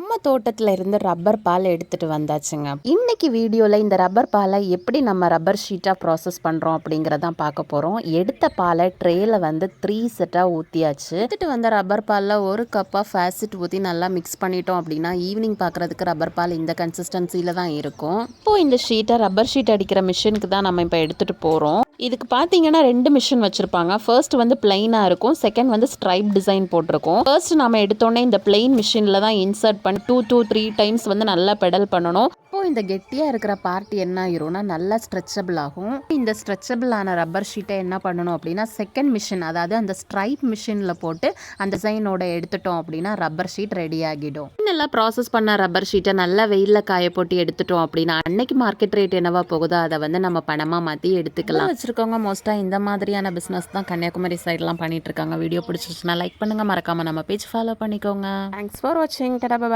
நம்ம தோட்டத்தில் இருந்து ரப்பர் பால் எடுத்துகிட்டு வந்தாச்சுங்க. இன்னைக்கு வீடியோவில் இந்த ரப்பர் பாலை எப்படி நம்ம ரப்பர் ஷீட்டாக ப்ராசஸ் பண்ணுறோம் அப்படிங்கிறதான் பார்க்க போகிறோம் எடுத்த பாலை ட்ரேயில் வந்து த்ரீ செட்டாக ஊற்றியாச்சு எடுத்துகிட்டு வந்த ரப்பர் பாலில் ஒரு கப்பாக ஃபேசிட் ஊற்றி நல்லா மிக்ஸ் பண்ணிட்டோம் அப்படின்னா ஈவினிங் பார்க்குறதுக்கு ரப்பர் பால் இந்த கன்சிஸ்டன்சியில் தான் இருக்கும். இப்போது இந்த ஷீட்டை ரப்பர் ஷீட் அடிக்கிற மிஷினுக்கு தான் நம்ம இப்போ எடுத்துகிட்டு போகிறோம் இதுக்கு பார்த்தீங்கன்னா ரெண்டு மிஷின் வச்சுருப்பாங்க. ஃபர்ஸ்ட் வந்து பிளைனாக இருக்கும். செகண்ட் வந்து ஸ்ட்ரைப் டிசைன் போட்டிருக்கும். ஃபர்ஸ்ட் நம்ம எடுத்தோடனே இந்த பிளெயின் மிஷினில் தான் இன்சர்ட் பண்ணி டூ டூ த்ரீ டைம்ஸ் வந்து நல்லா பெடல் பண்ணணும். இந்த கெட்டியாக இருக்கிற பார்ட் என்ன ஆயிரும்னா நல்லா ஸ்ட்ரெச்சபிள் ஆகும். இந்த ஸ்ட்ரெச்சபிள் ஆன ரப்பர் ஷீட்டை என்ன பண்ணணும் அப்படின்னா செகண்ட் மிஷின் அதாவது அந்த ஸ்ட்ரைப் மிஷினில் போட்டு அந்த டிசைனோட எடுத்துட்டோம் அப்படின்னா ரப்பர் ஷீட் ரெடி ஆகிடும். நல்லா ப்ராசஸ் பண்ண ரப்பர் ஷீட்டை நல்லா வெயிலில் காய போட்டு எடுத்துட்டோம் அப்படின்னா அன்னைக்கு மார்க்கெட் ரேட் என்னவா போகுதோ அதை வந்து நம்ம பணமாக மாற்றி எடுத்துக்கலாம். வச்சுருக்கவங்க மோஸ்ட்டாக இந்த மாதிரியான பிஸ்னஸ் தான் கன்னியாகுமரி சைட்லாம் பண்ணிட்டு இருக்காங்க. வீடியோ பிடிச்சிருச்சுன்னா லைக் பண்ணுங்க. மறக்காம நம்ம பேஜ் ஃபாலோ பண்ணிக்கோங்க. தேங்க்ஸ் ஃபார் வாட்சிங் டடா பாய்